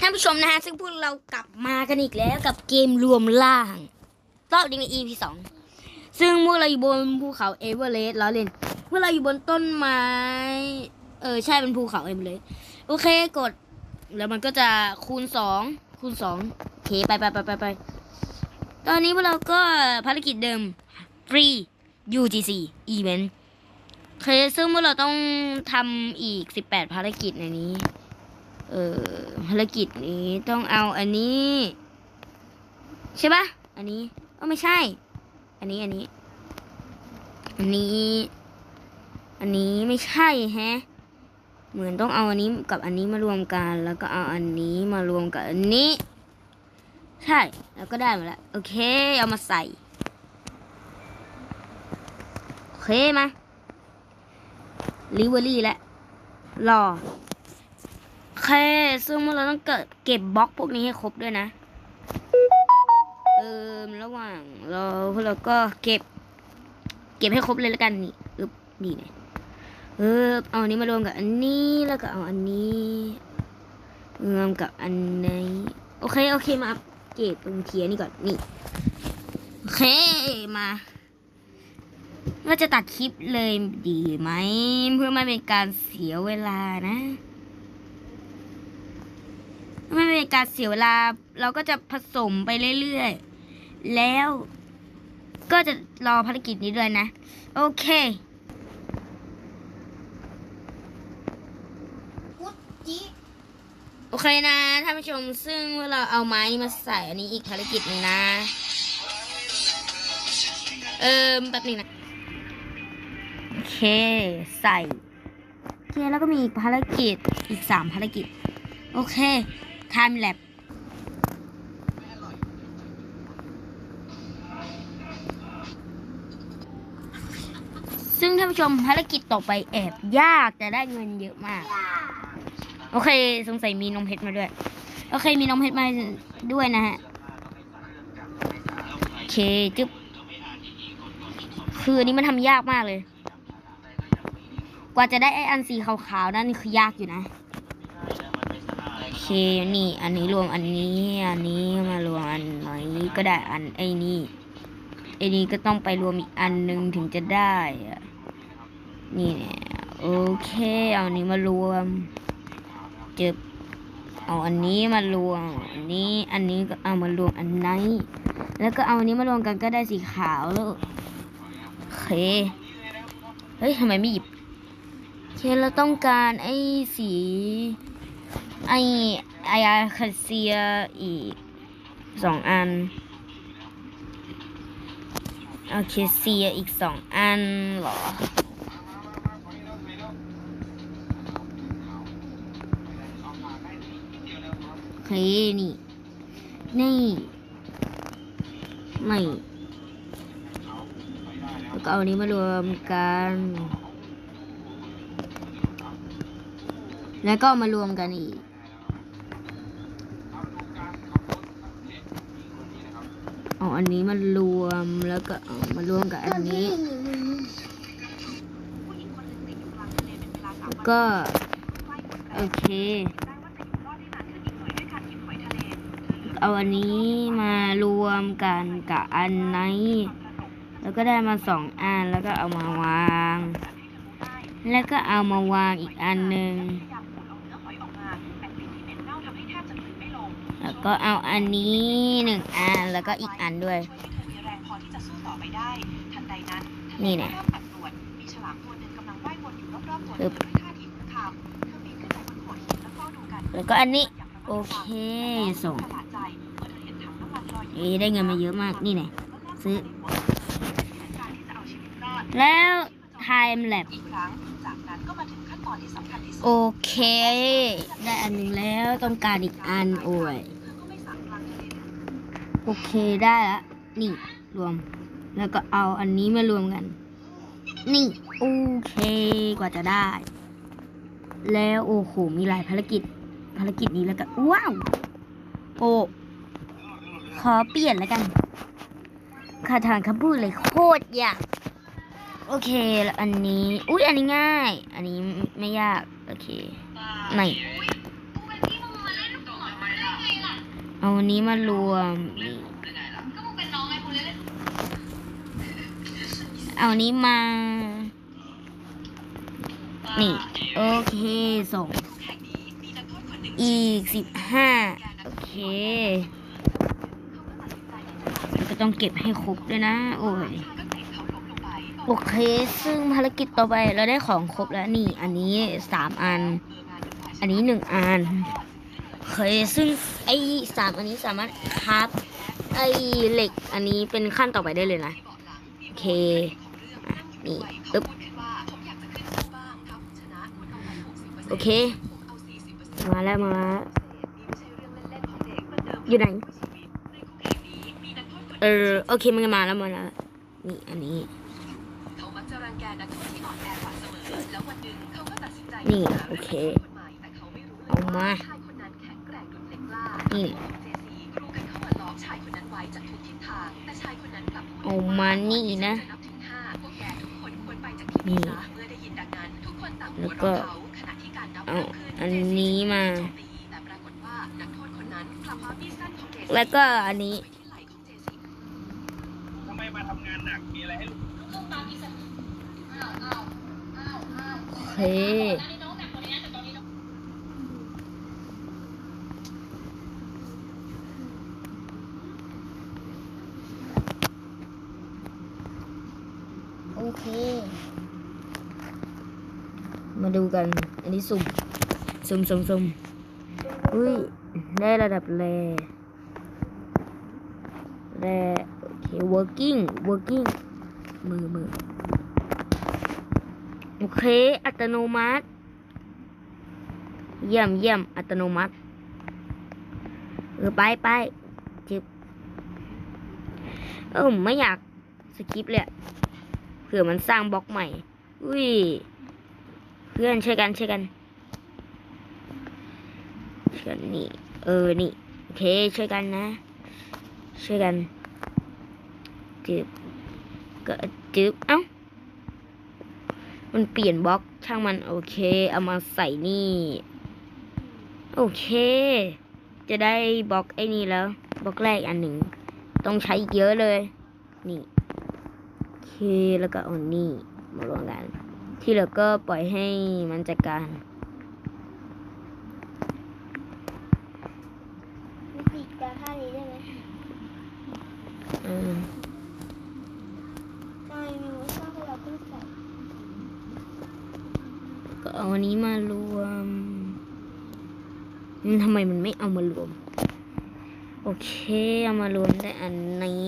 ท่านผู้ชมนะฮะ ซึ่งพวกเรากลับมากันอีกแล้วกับเกมรวมล่างรอบนี้ใน EP สองซึ่งพวกเราอยู่บนภูเขาเอเวอเรสต์ล้อเล่นพวกเราอยู่บนต้นไม้ เออ ใช่เป็นภูเขาเอเวอเรสต์โอเคกด แล้วมันก็จะคูณสองคูณสองโอเคไปไปไปไปไปตอนนี้พวกเราก็ภารกิจเดิม free UGC event เคซึ่งพวกเราต้องทำอีก 18 ภารกิจในนี้ เออภารกิจนี้ต้องเอาอันนี้ ใช่ปะอันนี้เออไม่ใช่ อันนี้อันนี้ อันนี้ อันนี้ไม่ใช่แฮะ เหมือนต้องเอาอันนี้กับอันนี้มารวมกัน แล้วก็เอาอันนี้มารวมกับอันนี้ ใช่ แล้วก็ได้มาแล้วโอเค เอามาใส่ โอเคมาลิเวอรี่แล้วรอ เค ซึ่งเราต้องเก็บเก็บบล็อกพวกนี้ให้ครบด้วยนะ เออระหว่างเราพวกเราก็เก็บ เก็บให้ครบเลยแล้วกันนี่อึบนี่เนี่ยเออเอาอันนี้มารวมกับอันนี้แล้วก็เอาอันนี้รวมกับอันนี้โอเคโอเคมาอัปเกรดตรงเทียนี่ก่อนนี่โอเคมาเราจะตัดคลิปเลยดีไหมเพื่อไม่เป็นการเสียเวลานะ ไม่เป็นการเสียเวลาเราก็จะผสมไปเรื่อยๆ แล้วก็จะรอภารกิจนี้ด้วยนะ โอเคโอเคนะท่านผู้ชมซึ่งเราเอาไม้มาใส่อันนี้อีกภารกิจหนึงนะ เอิมแบบนี้นะ โอเค ใส่โอเคแล้วก็มีอีกภารกิจอีกสามภารกิจ โอเค time lap ซึ่งท่านผู้ชมภารกิจต่อไปแอบยากแต่ได้เงินเยอะมาก โอเค สงสัยมีนมเพชรมาด้วย โอเค มีนมเพชรมาด้วยนะฮะ โอเคจึ๊บ คืออันนี้มันทำยากมากเลย กว่าจะได้ไออันสีขาวๆนั่นคือยากอยู่นะ นี่ อันนี้รวมอันนี้ อันนี้มารวมอันนี้ก็ได้อันไอ้นี่ไอ้นี้ก็ต้องไปรวมอีกอันหนึ่งถึงจะได้อะนี่เนี่ยโอเค เอาอันนี้มารวมเจ็บเอาอันนี้มารวมอันนี้อันนี้ก็เอามารวมอันไหนแล้วก็เอาอันนี้มารวมกันก็ได้สีขาวแล้วโอเคเฮ้ยทำไมไม่หยิบโอเคเราต้องการไอ้สี ไอไออาคาเซียอีกสองอันโอเคเซียอีกสองอันเหรอโอเคนี่ นี่ ไม่ แล้วก็เอาอันนี้มารวมกัน แล้วก็มารวมกันอีก เอาอันนี้มารวมแล้วก็ามารวมกับอันนี้ แล้วก็ โอเค เอาอันนี้มารวมกันกับอันไหนแล้วก็ได้มาสองอันแล้วก็เอามาวาง แล้วก็เอามาวางอีกอันหนึ่ง แล้ว ก็เอาอันนี้หนึ่งอันแล้วก็อีกอันด้วย นี่เนี่ยปึ๊บแล้วก็อันนี้ โอเคส่งเอ้ได้เงินมาเยอะมากนี่ไงซื้อ แล้ว time lap โอเค ได้อันหนึงแล้วต้องการอีกอันโอ้ย อเคได้ละนี่รวม แล้วก็เอาอันนี้มารวมกัน นี่โอเคกว่าจะได้ แล้วโอ้โหมีหลายภารกิจ ภารกิจนี้แล้วก็ว้าวโอ้ขอเปลี่ยนแล้วกันคาถาคำพูดเลยโคตรยากโอเคแล้วอันนี้ อุ้ยอันนี้ง่าย อันนี้ไม่ยาก โอเคไหน เอาอันนี้มารวม เอาอันนี้มา นี่ โอเคส่ง อีกสิบห้าโอเคก็ต้องเก็บให้ครบด้วยนะ โอ้ยโอเค ซึ่งภารกิจต่อไปเราได้ของครบแล้วนี่ อันนี้สามอัน อันนี้หนึ่งอัน เคซึ่งไอ้สามอันนี้สามารถคราฟไอ้เหล็กอันนี้เป็นขั้นต่อไปได้เลยนะโอเคอนี่ปึ๊บโอเค มาแล้วมาแล้วอยู่ไหนเออโอเคมันมาแล้วมาแล้วนี่อันนี้นี่โอเคเอามา นี่เจซีกรูกันเข้ามาล้อมชายคนนั้นไว้จากทุกทิศทางแต่ชายคนนั้นกลับพูดเอามานี่นะจนับถึงห้าพวกแกทุกคนควรไปจากที่นี่ซะเมื่อได้ยินดังนั้นทุกคนต่างหัวแล้วก็เราะเขาขณะที่การนับเอาเริ่มขึ้นอันนี้มาโจมตีแต่ปรากฏว่านักโทษคนนั้นกลับเอามีดสั้นของเจซีแล้วก็อันนี้ไปที่ไหล่ของเจซี ทำไมมาทำงานหนัก มีอะไรให้ลูก โอเค โอ เค มาดูกัน อันนี้สุ่ม สุ่มสุ่มสุ่มอุ้ย ได้ระดับแรแรโอเค working working มือมือโอเค อัตโนมัติ เยี่ยมเยี่ยมอัตโนมัติเออไปไปจิบเออไม่อยากสกิปเลยอะ ผื่อมันสร้างบล็อกใหม่ อุ้ย เพื่อนช่วยกันช่วยกันช่วยกันนี่ เออ นี่โอเคช่วยกันนะ ช่วยกันจึบก็จึบเอ้า มันเปลี่ยนบล็อกช่างมันโอเค เอามาใส่นี่ โอเค จะได้บล็อกไอ้นี่แล้ว บล็อกแรกอันหนึ่ง ต้องใช้อีกเยอะเลย นี่ แล้วก็เอานี่มารวมกัน ที่เหลือก็ปล่อยให้มันจัดการวิธีการท่านี้ได้ไหมเออทำไมมีมุซ่าเราเพิ่งใส่ก็เอาอันนี้มารวมอืมทำไมมันไม่เอามารวม โอเค เอามารวมได้อันนี้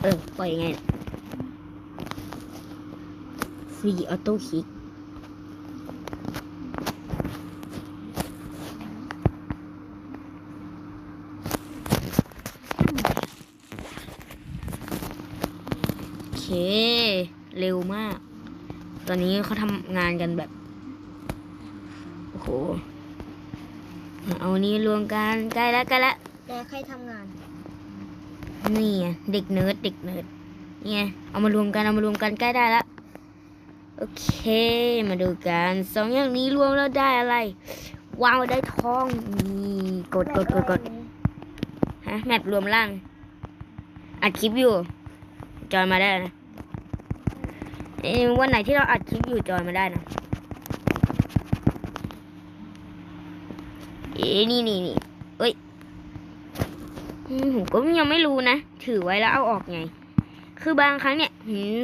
เออ ปล่อยยังไง ฟรีออโต้คลิกโอเค เร็วมาก ตอนนี้เขาทำงานกันแบบ โอ้โห เอานี้รวมกันใกล้แล้วใกล้แล้วแต่ใครทำงาน นี่ไงเด็กเนิร์ดเด็กเนิร์ดนี่ไงเอามารวมกันเอามารวมกันใกล้ได้ล้วโอ เค มาดูกันสองอย่างนี้รวมแล้วได้อะไร วางไว้ได้ทองนี่กดกดกดกดฮะแมปรวมล่างอัดคลิปอยู่จอยมาได้นะวันไหนที่เราอัดคลิปอยู่จอยมาได้นะเอ้นี่นี่นี่เอ้ยผมก็ยังไม่รู้นะ ถือไว้แล้วเอาออกไง คือบางครั้งเนี่ย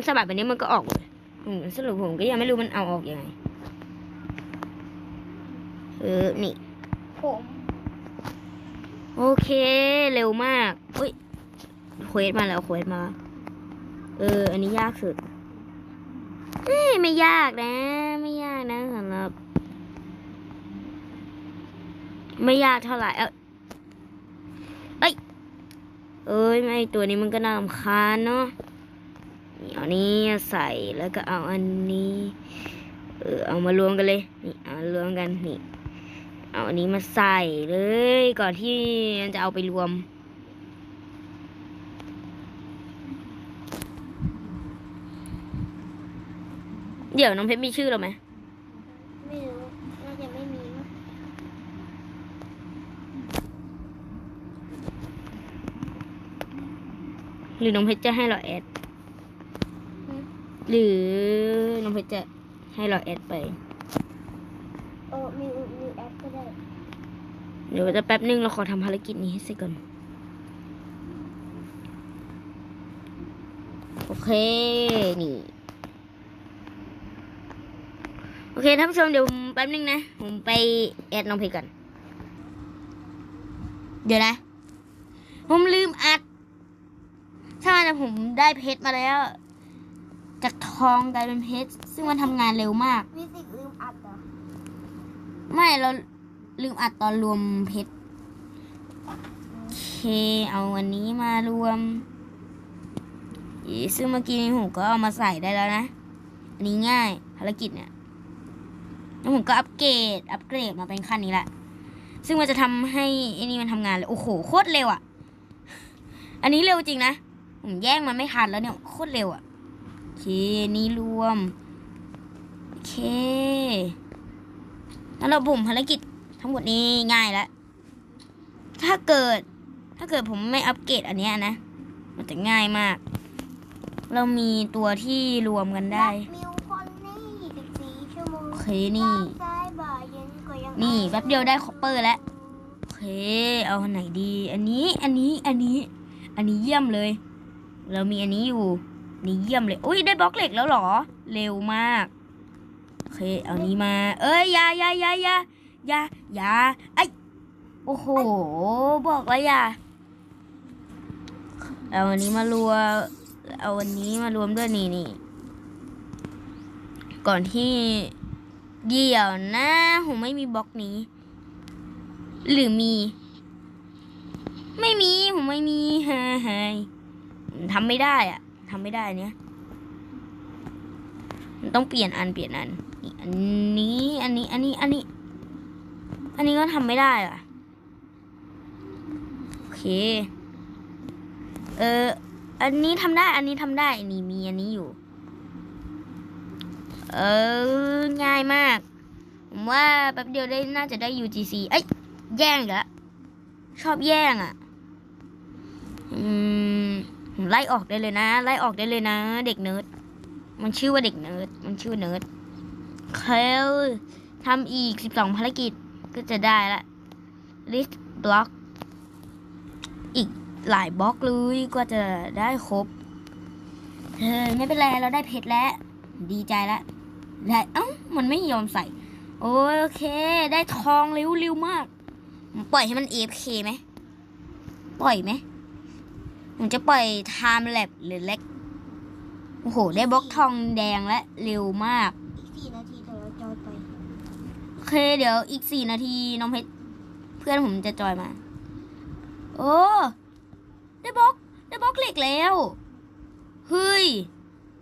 สะบัดแบบนี้มันก็ออกเลย สรุปผมก็ยังไม่รู้มันเอาออกยังไงเออนี่ ผม โอเคเร็วมากอุ้ยเควสมาแล้วเควสมา เออ อันนี้ยากสุดเอ้ยไม่ยากนะ ไม่ยากนะสำหรับ ไม่ยากเท่าไหร่เอ้าเอ้ยเอ้ย ไม่ตัวนี้มันก็น่ารำคาญเนาะนี่ เอานี้ใส่แล้วก็เอาอันนี้ เออเอามารวมกันเลย นี่เอารวมกันนี่ เอาอันนี้มาใส่เลย ก่อนที่มันจะเอาไปรวม เดี๋ยวน้องเพชรมีชื่อเราไหมไม่รู้น่าจะไม่มีมั้งหรือน้องเพชรจะให้เราแอด หรือน้องเพชรจะให้เราแอดไปโอ้มีมีแอปก็ได้ เดี๋ยวจะแป๊บนึงเราขอทำภารกิจนี้ให้เสร็จก่อน โอเค นี่ โอเคท่านผู้ชมเดี๋ยวผมแป๊บนึงนะ ผมไปแอดน้องเพชรก่อน เดี๋ยวนะ ผมลืมอัด ถ้าแต่ผมได้เพชรมาแล้ว จากทองกลายเป็นเพชรซึ่งมันทำงานเร็วมาก วิสิกลืมอัดเหรอไม่เราลืมอัดตอนรวมเพชรโอเคเอาอันนี้มารวมอีซึ่งเมื่อกี้นี้ผมก็เอามาใส่ได้แล้วนะ อันนี้ง่ายภารกิจเนี่ยแล้วผมก็อัปเกรดอัปเกรดมาเป็นขั้นนี้แหละ ซึ่งมันจะทำให้ไอ้นี่มันทำงานเลยโอ้โหโคตรเร็วอะ่ะ อันนี้เร็วจริงนะ ผมแย่งมันไม่ทันแล้วเนี่ยโคตรเร็วอะ่ะโอ เค นี่รวม โอเคแล้วเราบุ่มภารกิจทั้งหมดนี้ง่ายแล้ว ถ้าเกิด ถ้าเกิดผมไม่อัปเกรดอันเนี้ยนะ มันจะง่ายมาก เรามีตัวที่รวมกันได้มิวคนนี่สิบสี่ชั่วโมงโอเค นี่ซ้ายบ่ายเย็นก็ยังนี่แป๊บเดียวได้คอปเปอร์แล้วโอเค เอาอันไหนดี อันนี้ อันนี้ อันนี้ อันนี้เยี่ยมเลย เรามีอันนี้อยู่ นี่เยี่ยมเลย อุ้ยได้บล็อกเหล็กแล้วหรอ เร็วมาก โอเค เอานี้มา เอ้ยยายายายายายาไอโอ้โห บอกแล้วยาเอาอันนี้มารวมเอาอันนี้มารวมด้วยนี่นี่ ก่อนที่เดี๋ยวนะผมไม่มีบล็อกนี้ หรือมี ไม่มีผมไม่มีฮ้ยเฮ้ยทำไม่ได้อะ ทำไม่ได้เนี้ยมันต้องเปลี่ยนอันเปลี่ยนอันนี่อันนี้ อันนี้ อันนี้ อันนี้ อันนี้ก็ทำไม่ได้อะโอเค เออ อันนี้ทำได้ อันนี้ทำได้ นี่มีอันนี้อยู่ เออ ง่ายมาก ผมว่าแป๊บเดียวได้น่าจะได้ UGC เอ้ย แย่งแล้วชอบแย่งอะ อืม ไล่ออกได้เลยนะ ไล่ออกได้เลยนะ เด็กเนิร์ดมันชื่อว่าเด็กเนิร์ดมันชื่อเนิร์ดเคลทำอีกสิบสองภารกิจก็จะได้ละ list block อีกหลายบล็อกเลยก็จะได้ครบเฮ้ยไม่เป็นไรเราได้เพชรแล้ว ดีใจแล้วได้เอ้ามันไม่ยอมใส่ โอเค ได้ทองเร็วเร็วมาก ปล่อยให้มัน AFK ไหม ปล่อยไหม ผมจะปล่อย Time Lab หรือเล็ก โอ้โห ได้บล็อกทองแดงและเร็วมาก อีกสี่นาทีเดี๋ยวเราจอยไป โอเค เดี๋ยวอีกสี่นาทีน้องเพชรเพื่อนผมจะจอยมา โอ้ ได้บล็อก ได้บล็อกเหล็กแล้ว เฮ้ย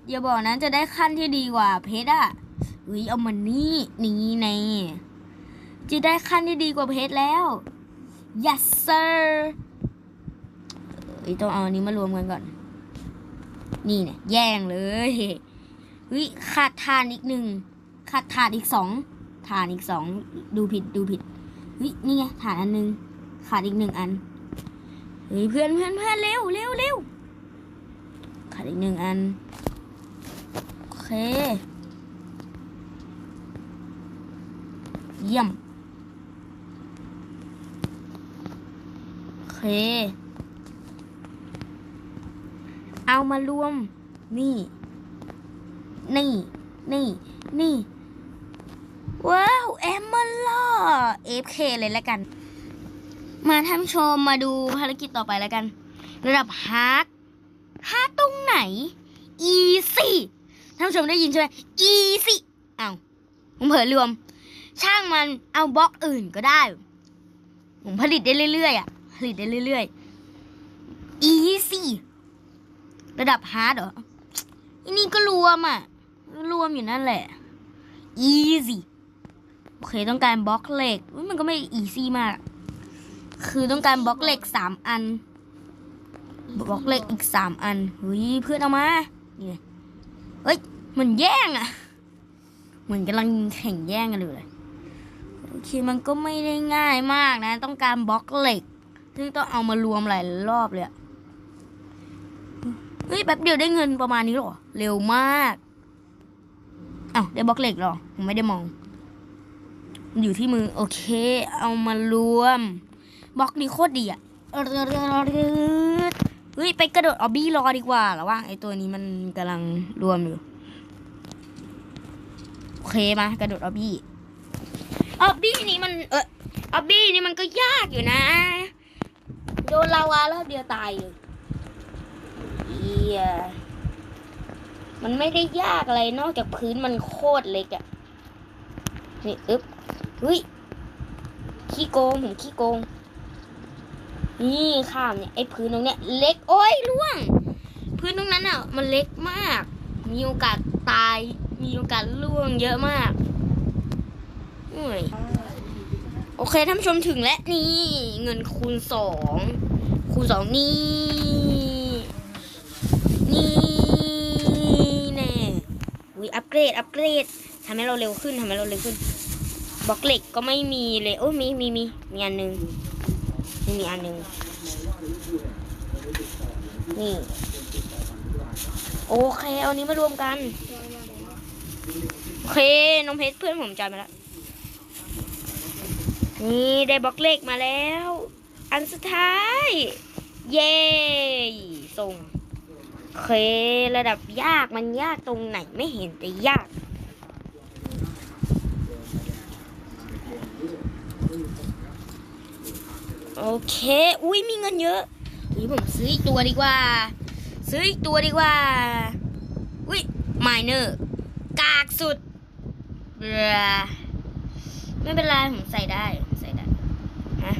อย่าบอกนะจะได้ขั้นที่ดีกว่าเพชรอะเฮ้ยเอามันนี่นี่ไงจะได้ขั้นที่ดีกว่าเพชรแล้ว yes sir เอ้ยต้องเอาอันนี้มารวมกันก่อน นี่เนี่ยแย่งเลยเฮ้ยขาดทานอีกหนึ่งขาดทานอีกสองฐานอีกสองดูผิดดูผิดเฮ้ยนี่ไงฐานอันหนึง ขาดอีกหนึ่งอันเฮ้ยเพื่อนเพื่อนเพื่อนเร็วเร็วเร็วขาดอีกหนึ่งอันโอเคเยี่ยมโอเค เอามารวม นี่ นี่ นี่ นี่ ว้าว แอมเมอล่าเอฟเคเลยแล้วกัน มาท่านชมมาดูภารกิจต่อไปแล้วกัน ระดับฮาร์ดฮาร์ดตรงไหนอีซี่ท่านผู้ชมได้ยินใช่ไหมอีซี่เอาผมเผลอรวม ช่างมันเอาบล็อกอื่นก็ได้ ผมผลิตได้เรื่อยๆอะ ผลิตได้เรื่อยๆอีซี่ ระดับฮาร์ดเหรออันนี้ก็รวมอะ รวมอยู่นั่นแหละ easy โอเคต้องการบล็อกเหล็ก มันก็ไม่ easy มาก คือต้องการบล็อกเหล็กสามอัน บล็อกเหล็กอีกสามอันเฮ้ยเพื่อนเอามานี่ไงเฮ้ยเหมือนแย่งอะ เหมือนกำลังแข่งแย่งกันอยู่เลยโอเคมันก็ไม่ได้ง่ายมากนะ ต้องการบล็อกเหล็ก ซึ่งต้องเอามารวมหลายรอบเลยอะ เฮ้ยแป๊บเดียวได้เงินประมาณนี้หรอ เร็วมากอ้าวได้บล็อกเหล็กหรอผมไม่ได้มอง อยู่ที่มือ โอเค เอามารวมบล็อกนี้โคตรดีอะเฮ้ยไปกระโดดออบบี้รอดีกว่าหระหว่าไอตัวนี้มันกำลังรวมอยู่โอเคมากระโดดออบบี้ออบบี้นี้มันเออออบบี้นี่มันก็ยากอยู่นะ โดนลาวา รอบเดียวตายเลย อียมันไม่ได้ยากอะไรนอกจากพื้นมันโคตรเล็กอะนี่อึ๊บเฮ้ย ขี้โกงผมขี้โกง นี่ข้ามเนี่ยไอ้พื้นตรงเนี้ยเล็กโอ้ยล่วง พื้นตรงนั้นอะ มันเล็กมาก มีโอกาสตาย มีโอกาสล่วงเยอะมากโอ้ยโอเคท่านผู้ชมถึงแล้วนี่ เงินคูณสองคูณสองนี่แน่อุ้ยอัป เกรด อัปเกรดทำให้เราเร็วขึ้นทำให้เราเร็วขึ้นบล็อกเหล็กก็ไม่มีเลยโอ้มีมีมีมีอันหนึ่งนี่มีอันหนึ่งนี่ โอเคเอานี้มารวมกันโอเคน้องเพชรเพื่อนผมจำมาแล้วนี่ได้บล็อกเหล็กมาแล้ว อันสุดท้าย เย้ส่ง เค ระดับยากมันยากตรงไหนไม่เห็นแต่ยาก โอเค อุ้ยมีเงินเยอะอุ้ยผมซื้ออีกตัวดีกว่า ซื้ออีกตัวดีกว่า อุ้ยมายเนอร์กากสุดเบลอไม่เป็นไรผมใส่ได้ใส่ได้ฮะ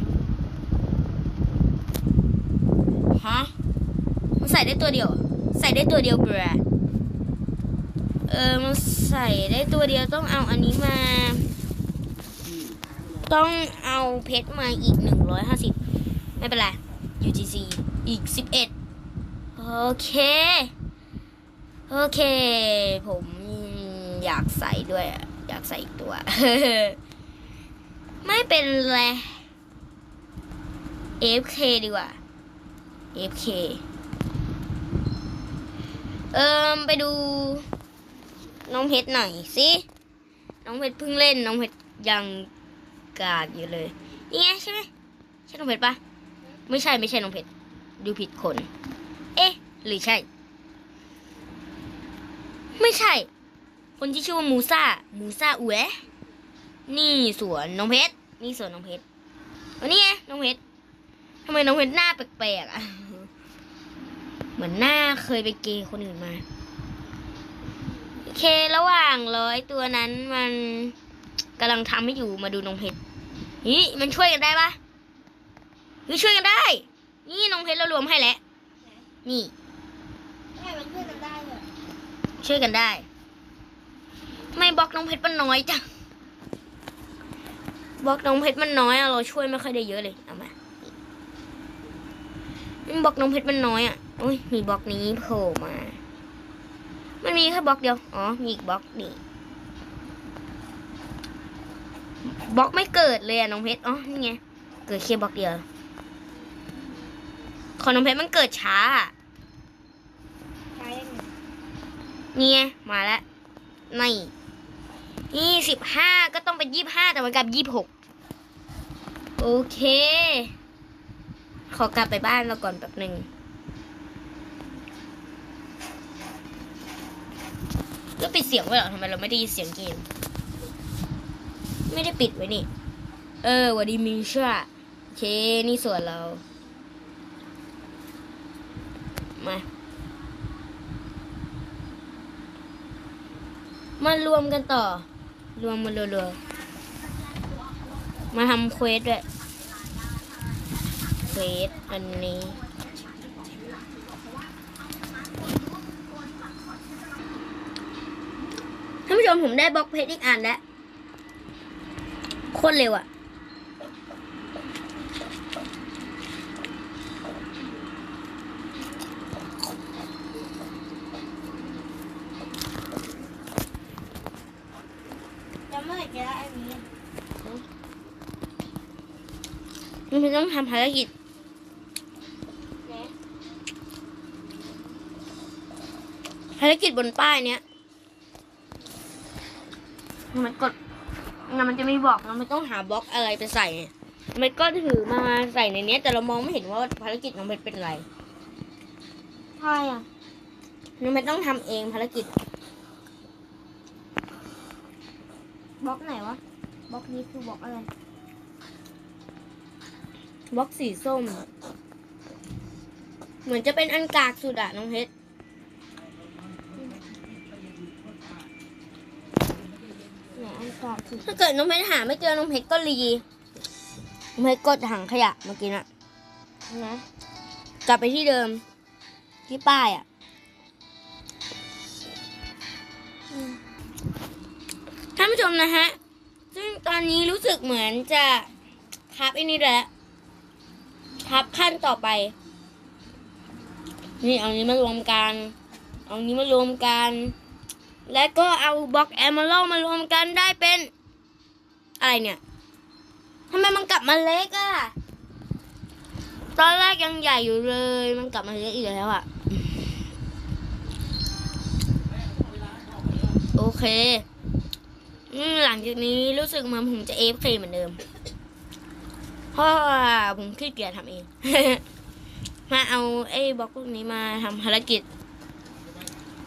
ฮะมันใส่ได้ตัวเดียว ใส่ได้ตัวเดียวเบรเออมันใส่ได้ตัวเดียวต้องเอาอันนี้มา ต้องเอาเพชรมาอีกหนึ่งร้อยห้าสิบไม่เป็นไร UGC อีกสิบเอ็ดโอเค โอเค ผมอยากใส่ด้วย อยากใส่อีกตัว ไม่เป็นไร FK ดีกว่า FK เอิมไปดู น้องเพชรหน่อยสิน้องเพชรเพิ่งเล่นน้องเพชรยังกาดอยู่เลยนี่ไงใช่ไหมใช่น้องเพชรปะไม่ใช่ไม่ใช่น้องเพชรดูผิดคน เอ๊ะ หรือใช่ ไม่ใช่ คนที่ชื่อว่ามูซามูซาอุเอนี่สวนน้องเพชรนี่สวนน้องเพชรวันนี้ไงน้องเพชรทำไมน้องเพชรหน้าแปลกๆอะ เหมือนหน้าเคยไปเกย์คนอื่นมาโอเคระหว่างร้อยตัวนั้นมันกำลังทำให้อยู่มาดูน้องเพชรนี่มันช่วยกันได้ปะนี่ช่วยกันได้ นี่น้องเพชรเรารวมให้แล้ว นี่แม่มันช่วยกันได้เหรอช่วยกันได้ ไม่บล็อกน้องเพชรมันน้อยจังบล็อกน้องเพชรมันน้อยอะเราช่วยไม่ค่อยได้เยอะเลย เอามานี่บล็อกน้องเพชรมันน้อยอะโอ้ยมีบล็อกนี้โผล่มา มันมีแค่บล็อกเดียว อ๋อ มีอีกบล็อกนี่บล็อกไม่เกิดเลยอะน้องเพชร อ๋อ นี่ไง เกิดแค่บล็อกเดียว ของน้องเพชรมันเกิดช้านี่ไงมาแล้วนี่นี่สิบห้าก็ต้องเป็นยี่บห้าแต่มันกลับยี่บหกโอเค ขอกลับไปบ้านเราก่อนแป๊บหนึ่ง ปิดเสียงไว้หรอทำไมเราไม่ได้ยินเสียงเกม ไม่ได้ปิดไว้นี่ เออวัดดีมิชาโอเค นี่ส่วนเรา มามารวมกันต่อ รวมมารัวๆมาทำเควสด้วย เควสอันนี้ ท่านผู้ช มผมได้บล็อกเพชรอีกอันแล้วโคตรเร็วอะจะเมื่อไหร่จะได้อันนี้มันไม่ต้องทำภารกิจนะารกิจบนป้ายเนี้ย มันกดมันจะไม่บอกนะมันต้องหาบล็อกอะไรไปใส่ไงมันก็ถือมาใส่ในเนี้ยแต่เรามองไม่เห็นว่าภารกิจน้องเพชรเป็นอะไรใช่อะน้องเพชรต้องทำเองภารกิจบล็อกไหนวะบล็อกนี้คือบล็อกอะไรบล็อกสีส้ม เหมือนจะเป็นอันกากสุดอะน้องเพชร ถ้าเกิดน้องเพชรหาไม่เจอน้องเพชรก็รีน้องเพชรกดถังขยะเมื่อกี้น่ะนะกลับไปที่เดิม ที่ป้ายอะท่านผู้ชมนะฮะ ซึ่งตอนนี้รู้สึกเหมือนจะทับอ้นี่แล้วทับขั้นต่อไป นี่เอานี้มารวมกัน เอานี้มารวมกัน แล้วก็เอาบล็อกแอมเมอรัลมารวมกันได้เป็น อะไรเนี่ยทำไมมันกลับมาเล็กอะตอนแรกยังใหญ่อยู่เลย มันกลับมาเล็กอีกแล้วอะโอเคหลังจากนี้รู้สึกเหมือนผมจะเอฟเคเหมือนเดิม เพราะผมขี้เกียจทำเอง มาเอาไอ้บล็อกพวกนี้มาทำภารกิจ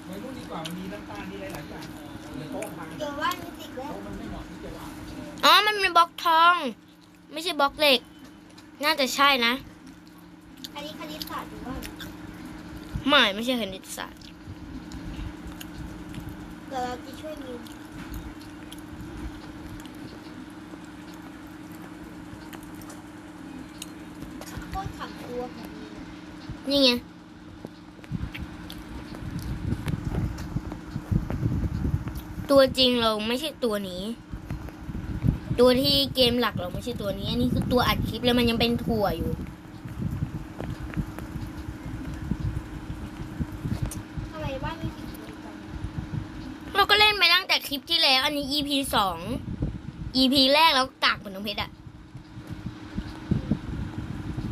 มันดีกว่ามันมีน้ำตาลมีอ อ๋อ มันเป็นบล็อกทอง ไม่ใช่บล็อกเหล็ก น่าจะใช่นะอันนี้คณิตศาสตร์หรือว่าไม่ไม่ใช่คณิตศาสตร์เดี๋ยวเราจะช่วยมีโคตรขับตัวของมีนี่ไง ตัวจริงเราไม่ใช่ตัวนี้ ตัวที่เกมหลักเราไม่ใช่ตัวนี้ อันนี้คือตัวอัดคลิปแล้วมันยังเป็นถั่วอยู่ทำไมบ้านมีสีเหมือนกันเราก็เล่นไปตั้งแต่คลิปที่แล้ว อันนี้ EP สอง EP แรกแล้วกากเหมือนน้องเพชรอะ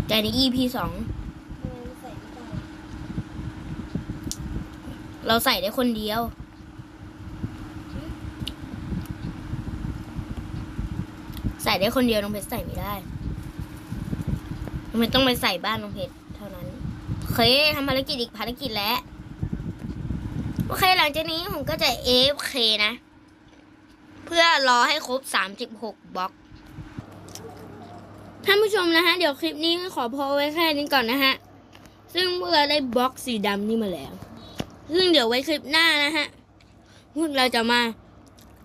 แต่อันนี้ EP สองทำไมมันใส่ไม่ได้เราใส่ได้คนเดียว ใส่ได้คนเดียวน้องเพชรใส่ไม่ได้ น้องเพชรต้องไปใส่บ้านน้องเพชรเท่านั้นโอเคทำภารกิจอีกภารกิจแล้ว โอเคหลังจากนี้ผมก็จะ AFK นะ เพื่อรอให้ครบ 36บล็อก ท่านผู้ชมนะฮะ เดี๋ยวคลิปนี้ขอพอไว้แค่นี้ก่อนนะฮะ ซึ่งพวกเราได้บล็อกสีดำนี่มาแล้ว ซึ่งเดี๋ยวไว้คลิปหน้านะฮะพวกเราจะมา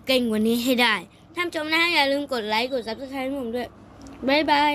เก่งกวันนี้ให้ได้ ท่านชมนะฮะอย่าลืมกดไลค์กด subscribe ให้ผมด้วย บ๊ายบาย